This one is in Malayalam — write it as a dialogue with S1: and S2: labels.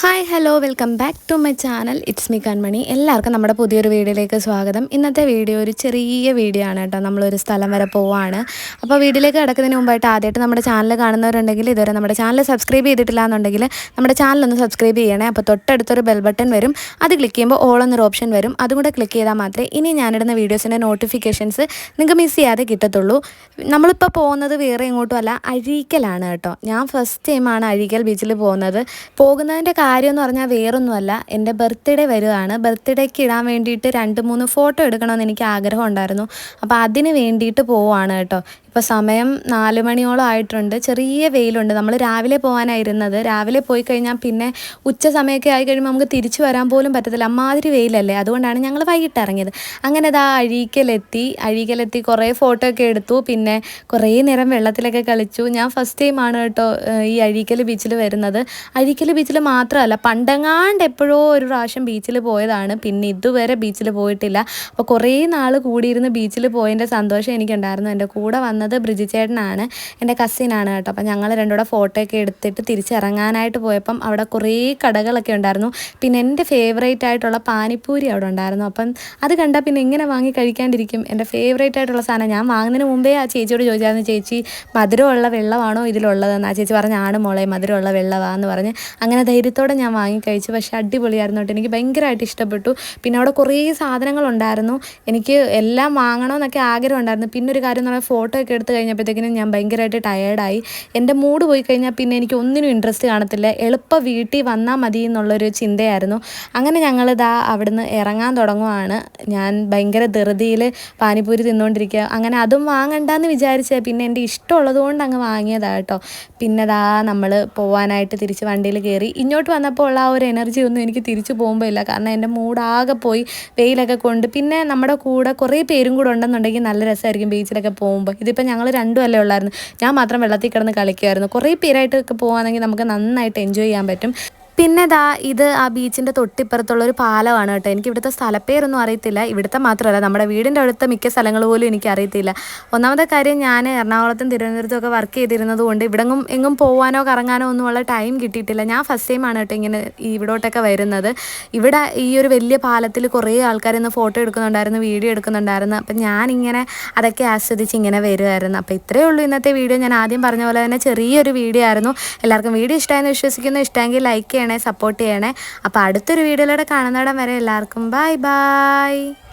S1: Hi hello welcome back to my channel it's me Kanmani എല്ലാവർക്കും നമ്മുടെ പുതിയൊരു വീഡിയോയിലേക്ക് സ്വാഗതം. ഇന്നത്തെ വീഡിയോ ഒരു ചെറിയ വീഡിയോ ആണ് കേട്ടോ. നമ്മളൊരു സ്ഥലം വരെ പോവാണ്. അപ്പോൾ വീഡിയോയിലേക്ക് കിടക്കുന്നതിന് മുമ്പായിട്ട് ആദ്യമായിട്ട് നമ്മുടെ ചാനൽ കാണുന്നവരുണ്ടെങ്കിൽ ഇതുവരെ നമ്മുടെ ചാനൽ സബ്സ്ക്രൈബ് ചെയ്തിട്ടില്ല എന്നുണ്ടെങ്കിൽ നമ്മുടെ ചാനൽ ഒന്ന് സബ്സ്ക്രൈബ് ചെയ്യണേ. അപ്പോൾ തൊട്ടടുത്തൊരു ബെൽ ബട്ടൺ വരും. അത് ക്ലിക്ക് ചെയ്യുമ്പോൾ ഓൾ എന്നൊരു ഓപ്ഷൻ വരും. അതും കൂടെ ക്ലിക്ക് ചെയ്താൽ മാത്രമേ ഇനി ഞാനിടുന്ന വീഡിയോസിന്റെ നോട്ടിഫിക്കേഷൻസ് നിങ്ങൾക്ക് മിസ് ചെയ്യാതെ കിട്ടത്തുള്ളൂ. നമ്മളിപ്പോൾ പോകുന്നത് വേറെ എങ്ങോട്ടും അല്ല അഴീക്കലാണ് കേട്ടോ. ഞാൻ ഫസ്റ്റ് ടൈമാണ് അഴീക്കൽ ബീച്ചിൽ പോകുന്നത്. പോകുന്നതിന്റെ കാര്യം എന്ന് പറഞ്ഞാൽ വേറൊന്നുമല്ല. എന്റെ ബർത്ത്ഡേ വരുവാണ്. ബർത്ത്ഡേക്ക് ഇടാൻ വേണ്ടിയിട്ട് രണ്ട് മൂന്ന് ഫോട്ടോ എടുക്കണമെന്ന് എനിക്ക് ആഗ്രഹം ഉണ്ടായിരുന്നു. അപ്പോൾ അതിന് വേണ്ടിയിട്ട് പോവാണ് കേട്ടോ. ഇപ്പോൾ സമയം നാല് മണിയോളം ആയിട്ടുണ്ട്. ചെറിയ വെയിലുണ്ട്. നമ്മൾ രാവിലെ പോകാനായിരുന്നത് രാവിലെ പോയി കഴിഞ്ഞാൽ പിന്നെ ഉച്ച സമയമൊക്കെ ആയി കഴിയുമ്പോൾ നമുക്ക് തിരിച്ചു വരാൻ പോലും പറ്റത്തില്ല. അമ്മാതിരി വെയിലല്ലേ. അതുകൊണ്ടാണ് ഞങ്ങൾ വൈകിട്ട് ഇറങ്ങിയത്. അങ്ങനെ ഇതാ അഴീക്കലെത്തി. അഴീക്കലെത്തി കുറേ ഫോട്ടോ ഒക്കെ എടുത്തു. പിന്നെ കുറേ നേരം വെള്ളത്തിലൊക്കെ കളിച്ചു. ഞാൻ ഫസ്റ്റ് ടൈമാണ് കേട്ടോ ഈ അഴീക്കൽ ബീച്ചിൽ വരുന്നത്. അഴീക്കൽ ബീച്ചിൽ മാത്രമല്ല പണ്ടങ്ങാണ്ട് എപ്പോഴോ ഒരു പ്രാവശ്യം ബീച്ചിൽ പോയതാണ്. പിന്നെ ഇതുവരെ ബീച്ചിൽ പോയിട്ടില്ല. അപ്പോൾ കുറേ നാൾ കൂടിയിരുന്ന് ബീച്ചിൽ പോയതിന്റെ സന്തോഷം എനിക്കുണ്ടായിരുന്നു. എന്റെ കൂടെ വന്നത് വന്നത് ബ്രിജി ചേട്ടനാണ് എന്റെ കസിനാണ് കേട്ടോ. അപ്പം ഞങ്ങൾ രണ്ടുകൂടെ ഫോട്ടോ ഒക്കെ എടുത്തിട്ട് തിരിച്ചിറങ്ങാനായിട്ട് പോയപ്പം അവിടെ കുറേ കടകളൊക്കെ ഉണ്ടായിരുന്നു. പിന്നെ എന്റെ ഫേവറേറ്റ് ആയിട്ടുള്ള പാനിപ്പൂരി അവിടെ ഉണ്ടായിരുന്നു. അപ്പം അത് കണ്ടാൽ പിന്നെ എങ്ങനെ വാങ്ങി കഴിക്കാണ്ടിരിക്കും. എന്റെ ഫേവറേറ്റ് ആയിട്ടുള്ള സാധനം ഞാൻ വാങ്ങുന്നതിന് മുമ്പേ ആ ചേച്ചിയോട് ചോദിച്ചായിരുന്നു ചേച്ചി മധുരമുള്ള വെള്ളമാണോ ഇതിലുള്ളതെന്ന്? ആ ചേച്ചി പറഞ്ഞ ആണ് മോളെ മധുരമുള്ള വെള്ളമാണെന്ന് പറഞ്ഞ്. അങ്ങനെ ധൈര്യത്തോടെ ഞാൻ വാങ്ങി കഴിച്ചു. പക്ഷെ അടിപൊളിയായിരുന്നു കേട്ടോ. എനിക്ക് ഭയങ്കരമായിട്ട് ഇഷ്ടപ്പെട്ടു. പിന്നെ അവിടെ കുറേ സാധനങ്ങളുണ്ടായിരുന്നു. എനിക്ക് എല്ലാം വാങ്ങണമെന്നൊക്കെ ആഗ്രഹം ഉണ്ടായിരുന്നു. പിന്നെ ഒരു കാര്യം എന്ന് പറഞ്ഞാൽ ഫോട്ടോ ഒക്കെ എടുത്ത് കഴിഞ്ഞപ്പോഴത്തേക്കിനും ഞാൻ ഭയങ്കരമായിട്ട് ടയേർഡായി എന്റെ മൂഡ് പോയി കഴിഞ്ഞാൽ പിന്നെ എനിക്ക് ഒന്നിനും ഇൻട്രസ്റ്റ് കാണത്തില്ല. എളുപ്പം വീട്ടിൽ വന്നാൽ മതി എന്നുള്ളൊരു ചിന്തയായിരുന്നു. അങ്ങനെ ഞങ്ങളിതാ അവിടുന്ന് ഇറങ്ങാൻ തുടങ്ങുവാണ്. ഞാൻ ഭയങ്കര ധൃതിയിൽ പാനിപ്പൂരി തിന്നുകൊണ്ടിരിക്കുക. അങ്ങനെ അതും വാങ്ങണ്ടെന്ന് വിചാരിച്ചത് പിന്നെ എന്റെ ഇഷ്ടമുള്ളത് കൊണ്ട് അങ്ങ് വാങ്ങിയതാണ് കേട്ടോ. പിന്നെ ദാ നമ്മൾ പോവാനായിട്ട് തിരിച്ച് വണ്ടിയിൽ കയറി. ഇങ്ങോട്ട് വന്നപ്പോൾ ഉള്ള ആ ഒരു എനർജി ഒന്നും എനിക്ക് തിരിച്ചു പോകുമ്പോൾ ഇല്ല. കാരണം എന്റെ മൂടാകെ പോയി വെയിലൊക്കെ കൊണ്ട്. പിന്നെ നമ്മുടെ കൂടെ കുറേ പേരും കൂടെ ഉണ്ടെന്നുണ്ടെങ്കിൽ നല്ല രസമായിരിക്കും ബീച്ചിലൊക്കെ പോകുമ്പോൾ ഇതിപ്പോൾ ഞങ്ങൾ രണ്ടും അല്ലേ ഉള്ളായിരുന്നു. ഞാൻ മാത്രം വെള്ളത്തിൽ കിടന്ന് കളിക്കുമായിരുന്നു കുറേ പേരായിട്ടൊക്കെ പോകുകയാണെങ്കിൽ നമുക്ക് നന്നായിട്ട് എൻജോയ് ചെയ്യാൻ പറ്റും. പിന്നെ ദാ ഇത് ആ ബീച്ചിന്റെ തൊട്ടിപ്പുറത്തുള്ള ഒരു പാലമാണ് കേട്ടോ. എനിക്ക് ഇവിടുത്തെ സ്ഥലപ്പേരൊന്നും അറിയത്തില്ല. ഇവിടുത്തെ മാത്രമല്ല നമ്മുടെ വീടിന്റെ അടുത്ത മിക്ക സ്ഥലങ്ങൾ പോലും എനിക്ക് അറിയത്തില്ല. ഒന്നാമത്തെ കാര്യം ഞാൻ എറണാകുളത്തും തിരുവനന്തപുരത്തും ഒക്കെ വർക്ക് ചെയ്തിരുന്നത് കൊണ്ട് ഇവിടെങ്ങും എങ്ങും പോകാനോ കറങ്ങാനോ ഒന്നുമുള്ള ടൈം കിട്ടിയിട്ടില്ല. ഞാൻ ഫസ്റ്റ് ടൈമാണ് കേട്ടോ ഇങ്ങനെ ഇവിടോട്ടൊക്കെ വരുന്നത്. ഇവിടെ ഈ ഒരു വലിയ പാലത്തിൽ കുറേ ആൾക്കാർ ഇന്ന് ഫോട്ടോ എടുക്കുന്നുണ്ടായിരുന്നു വീഡിയോ എടുക്കുന്നുണ്ടായിരുന്നു. അപ്പം ഞാനിങ്ങനെ അതൊക്കെ ആസ്വദിച്ച് ഇങ്ങനെ വരുമായിരുന്നു അപ്പോൾ ഇത്രയേ ഉള്ളൂ ഇന്നത്തെ വീഡിയോ ഞാൻ ആദ്യം പറഞ്ഞ പോലെ തന്നെ ചെറിയൊരു വീഡിയോ ആയിരുന്നു. എല്ലാവർക്കും വീഡിയോ ഇഷ്ടമായെന്ന് വിശ്വസിക്കുന്നു. ഇഷ്ടമെങ്കിൽ ലൈക്ക് ചെയ്യണേ സപ്പോർട്ട് ചെയ്യണേ. അപ്പോൾ അടുത്തൊരു വീഡിയോയിലൂടെ കാണുന്നിടം വരെ എല്ലാവർക്കും ബൈ ബൈ